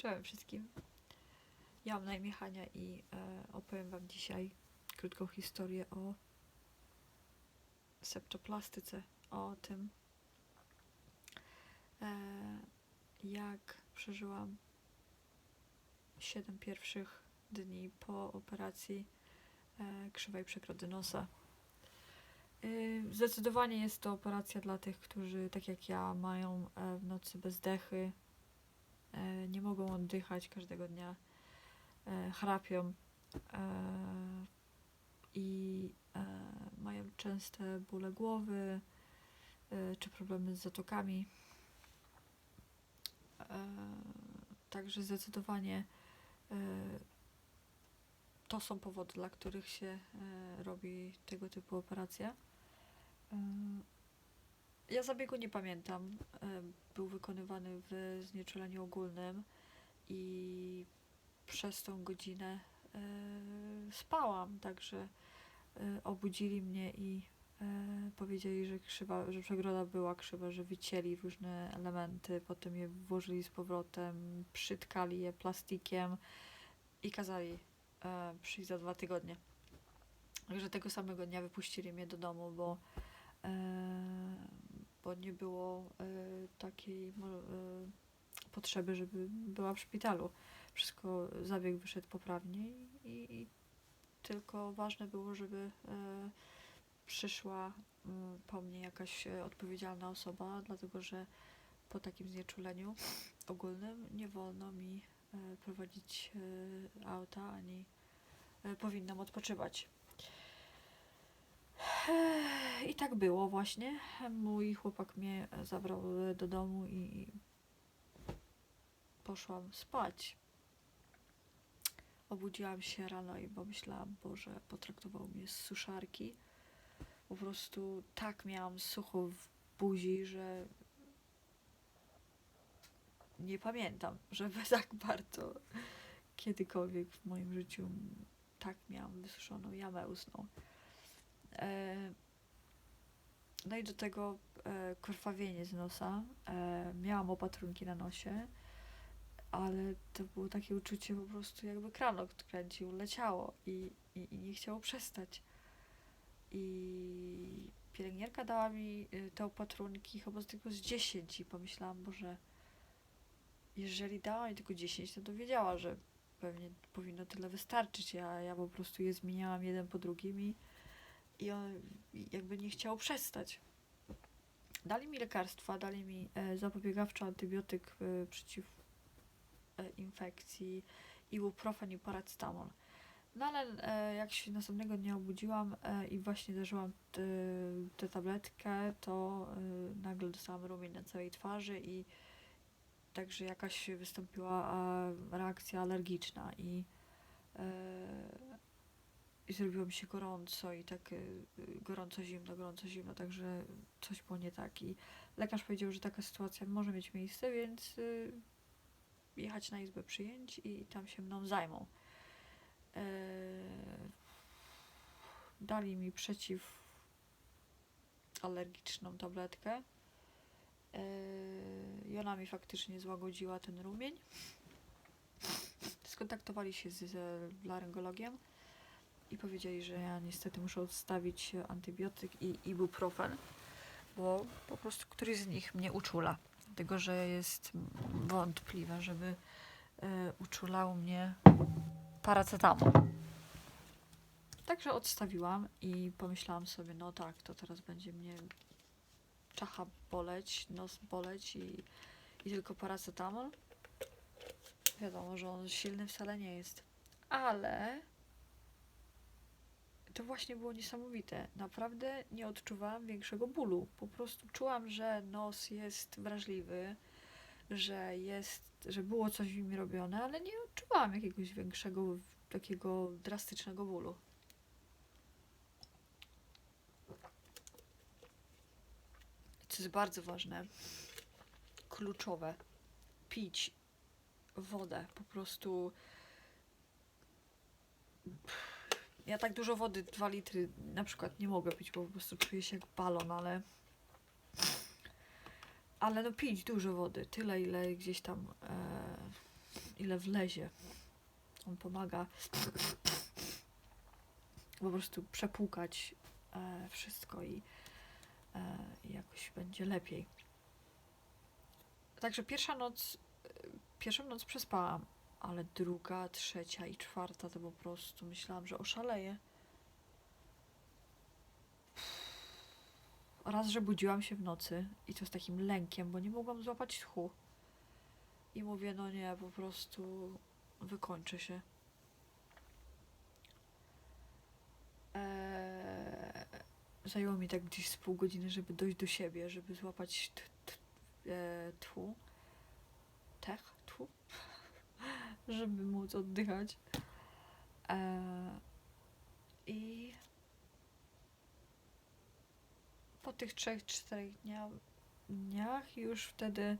Cześć wszystkim. Ja mam na imię Hania i e, opowiem Wam dzisiaj krótką historię o septoplastyce, o tym, e, jak przeżyłam 7 pierwszych dni po operacji e, krzywej przegrody nosa. Y, Zdecydowanie jest to operacja dla tych, którzy, tak jak ja, mają e, w nocy bezdechy, e, nie mogą oddychać każdego dnia, e, chrapią e, i e, mają częste bóle głowy e, czy problemy z zatokami. E, Także zdecydowanie e, to są powody, dla których się e, robi tego typu operacje. Ja zabiegu nie pamiętam. E, Był wykonywany w znieczuleniu ogólnym i przez tą godzinę e, spałam, także e, obudzili mnie i powiedzieli, że krzywa, że przegroda była krzywa, że wycięli różne elementy, potem je włożyli z powrotem, przytkali je plastikiem i kazali przyjść za dwa tygodnie. Także tego samego dnia wypuścili mnie do domu, bo, bo nie było e, takiej e, potrzeby, żeby była w szpitalu. Wszystko, zabieg wyszedł poprawnie i, i tylko ważne było, żeby e, przyszła mm, po mnie jakaś odpowiedzialna osoba, dlatego że po takim znieczuleniu ogólnym nie wolno mi prowadzić auta ani powinnam odpoczywać. I tak było właśnie. Mój chłopak mnie e, zabrał e, do domu i poszłam spać. Obudziłam się rano i pomyślałam, Boże, potraktował mnie z suszarki. Po prostu tak miałam sucho w buzi, że nie pamiętam, żeby tak bardzo kiedykolwiek w moim życiu tak miałam wysuszoną jamę ustną. E, no i do tego e, krwawienie z nosa. E, miałam opatrunki na nosie, ale to było takie uczucie po prostu jakby kran odkręcił, leciało i, i, i nie chciało przestać. I pielęgniarka dała mi te opatrunki chyba z tylko z 10 i pomyślałam, Boże, jeżeli dała mi tylko 10, no to wiedziała, że pewnie powinno tyle wystarczyć, a ja po prostu je zmieniałam jeden po drugim i, i on jakby nie chciało przestać. Dali mi lekarstwa, dali mi e, zapobiegawczy antybiotyk e, przeciw e, infekcji, ibuprofen i paracetamol. No ale e, jak się następnego dnia obudziłam i właśnie zażyłam tę tabletkę, to nagle dostałam rumień na całej twarzy i także jakaś wystąpiła reakcja alergiczna i, e, i zrobiło mi się gorąco i tak e, gorąco zimno, gorąco zimno, także coś było nie tak i lekarz powiedział, że taka sytuacja może mieć miejsce, więc e, jechać na izbę przyjęć i tam się mną zajmą. E, dali mi przeciwalergiczną tabletkę. E, I ona mi faktycznie złagodziła ten rumień. Skontaktowali się z, z laryngologiem i powiedzieli, że ja niestety muszę odstawić antybiotyk i ibuprofen, bo po prostu któryś z nich mnie uczula. Dlatego, że jest wątpliwe, żeby e, uczulał mnie paracetamol. Także odstawiłam i pomyślałam sobie, no tak, to teraz będzie mnie czacha boleć, nos boleć i, i tylko paracetamol. Wiadomo, że on silny wcale nie jest. Ale to właśnie było niesamowite. Naprawdę nie odczuwałam większego bólu. Po prostu czułam, że nos jest wrażliwy, że jest, że było coś w nim robione, ale nie odczuwałam jakiegoś większego, takiego drastycznego bólu. Co jest bardzo ważne, kluczowe, pić wodę. Po prostu. Ja tak dużo wody, 2 litry na przykład nie mogę pić, bo po prostu czuję się jak balon, ale. Ale no pić dużo wody, tyle ile gdzieś tam e, ile wlezie. On pomaga po prostu przepłukać e, wszystko i e, jakoś będzie lepiej. Także pierwsza noc, e, pierwszą noc przespałam, ale druga, trzecia i czwarta to po prostu myślałam, że oszaleję. Raz, że budziłam się w nocy i to z takim lękiem, bo nie mogłam złapać tchu. I mówię, no nie, po prostu wykończę się. Eee, zajęło mi tak gdzieś z pół godziny, żeby dojść do siebie, żeby złapać e, tchu. Tech? Tchu? Żeby móc oddychać. Eee, I po tych trzech, czterech dniach, już wtedy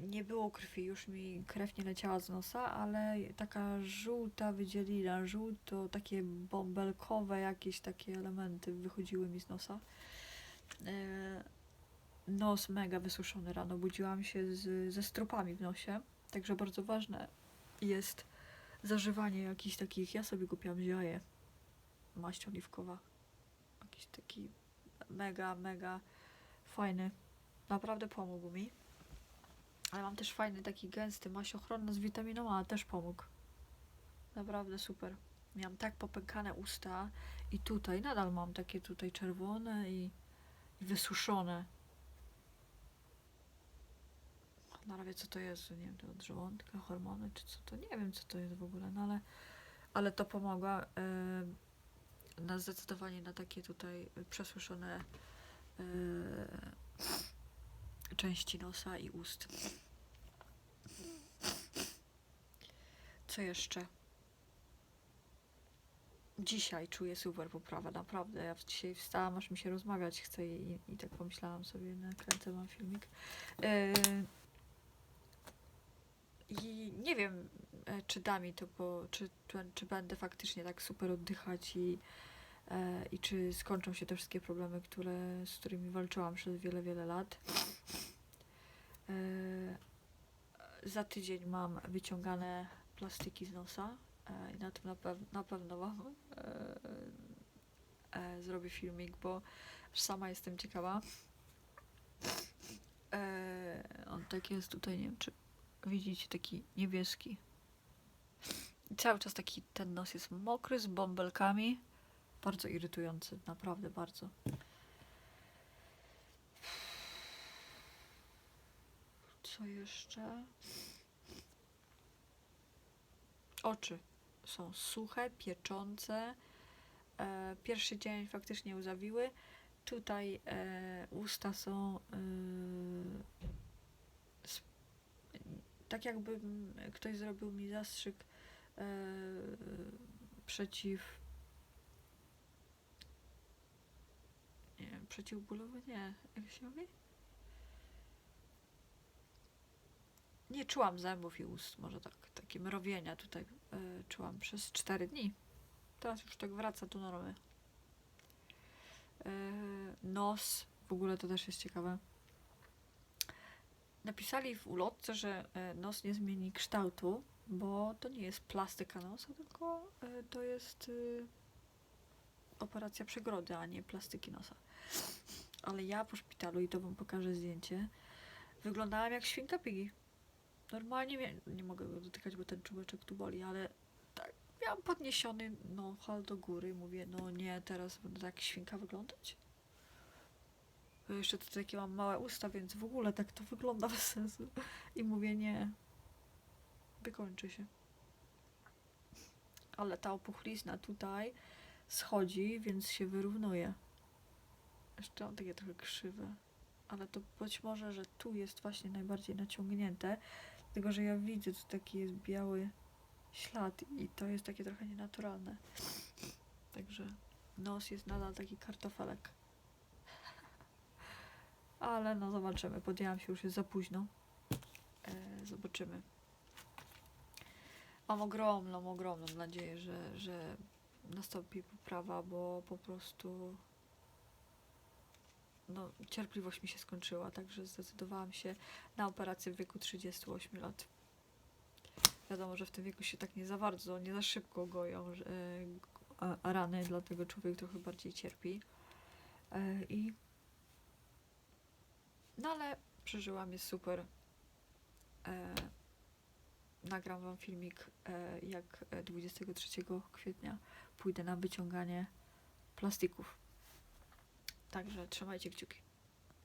nie było krwi, już mi krew nie leciała z nosa, ale taka żółta wydzielina, żółto, takie bąbelkowe jakieś takie elementy wychodziły mi z nosa. E, Nos mega wysuszony rano, budziłam się z, ze stropami w nosie, także bardzo ważne jest zażywanie jakichś takich, ja sobie kupiłam zioje, maść oliwkowa, jakiś taki mega, mega fajny, naprawdę pomógł mi. Ale mam też fajny taki gęsty maść ochronna z witaminą A, też pomógł. Naprawdę super. Miałam tak popękane usta i tutaj nadal mam takie tutaj czerwone i, i wysuszone. Na razie co to jest, nie wiem, to od żołądka, hormony czy co to, nie wiem co to jest w ogóle, no ale, ale to pomogła na zdecydowanie na takie tutaj przesuszone części nosa i ust. Co jeszcze? Dzisiaj czuję super poprawę, naprawdę. Ja dzisiaj wstałam, aż mi się rozmawiać chce i, i tak pomyślałam sobie, nakręcę wam filmik. Yy, I nie wiem, e, czy da mi to, bo czy, czy, będę faktycznie tak super oddychać i, e, i czy skończą się te wszystkie problemy, które, z którymi walczyłam przez wiele, wiele lat. E, za tydzień mam wyciągane plastiki z nosa i na tym na, pew- na pewno e, zrobię filmik, bo sama jestem ciekawa. On tak jest tutaj, nie wiem czy widzicie, taki niebieski. I cały czas taki ten nos jest mokry z bąbelkami. Bardzo irytujący, naprawdę bardzo. Co jeszcze? Oczy są suche, pieczące. E, pierwszy dzień faktycznie łzawiły. Tutaj e, usta są e, tak jakby ktoś zrobił mi zastrzyk e, przeciw nie wiem, przeciwbólowy? Nie, jak się mówi? Nie czułam zębów i ust, może tak, takie mrowienia tutaj y, czułam przez 4 dni. Teraz już tak wraca do normy. Y, nos, w ogóle to też jest ciekawe. Napisali w ulotce, że y, nos nie zmieni kształtu, bo to nie jest plastyka nosa, tylko y, to jest y, operacja przegrody, a nie plastyki nosa. Ale ja po szpitalu, i to wam pokażę zdjęcie, wyglądałam jak świnka pigi. Normalnie nie mogę go dotykać, bo ten czubeczek tu boli, ale tak miałam podniesiony nohal do góry. Mówię, no nie, teraz będę tak świnka wyglądać. Bo jeszcze to takie mam małe usta, więc w ogóle tak to wygląda bez sensu. I mówię, nie, wykończy się. Ale ta opuchlizna tutaj schodzi, więc się wyrównuje. Jeszcze mam takie trochę krzywe. Ale to być może, że tu jest właśnie najbardziej naciągnięte. Tylko, że ja widzę, tu taki jest biały ślad i to jest takie trochę nienaturalne. Także nos jest nadal taki kartofelek. Ale no zobaczymy. Podjęłam się, już jest za późno. E, zobaczymy. Mam ogromną, ogromną nadzieję, że, że nastąpi poprawa, bo po prostu no, cierpliwość mi się skończyła, także zdecydowałam się na operację w wieku 38 lat. Wiadomo, że w tym wieku się tak nie za bardzo, nie za szybko goją e, rany, dlatego człowiek trochę bardziej cierpi. E, I no ale przeżyłam, jest super. E, nagram wam filmik, e, jak e, 23 kwietnia pójdę na wyciąganie plastików. Także trzymajcie kciuki.